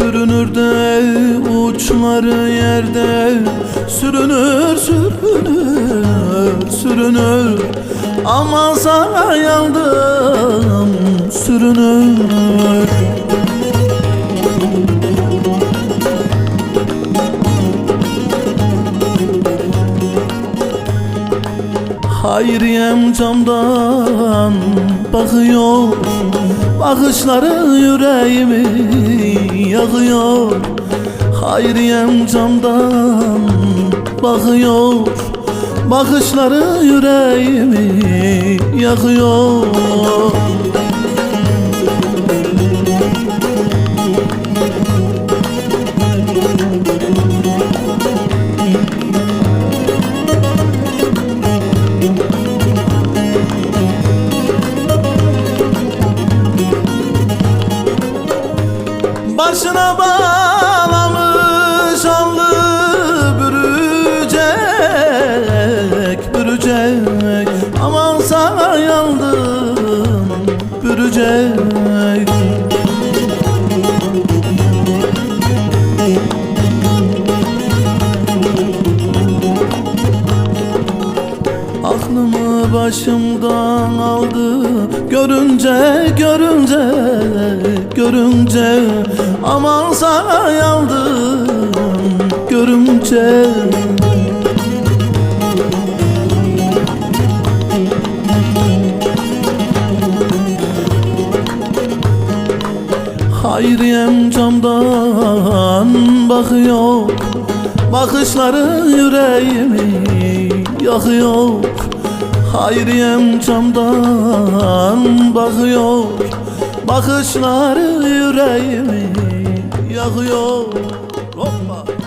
Bürünür de uçları yerde Sürünür, sürünür, sürünür. Ama sana yandım Sürünür Hayriyem camdan bakıyor. Bakışları yüreğimi yakıyor Hayriyem camdan bakıyor. Bakışları yüreğimi yakıyor Başına bağlamış allı bürücek, bürücek. Aman sana yandım bürücek. Aklımı başımdan aldı Görünce, görünce, görünce Aman sana yandım Görünce. Hayriyem camdan bakıyor Bakışları yüreğimi yakıyor Hayriyem camdan bakıyor. Bakışları yüreğimi yakıyor Hoppa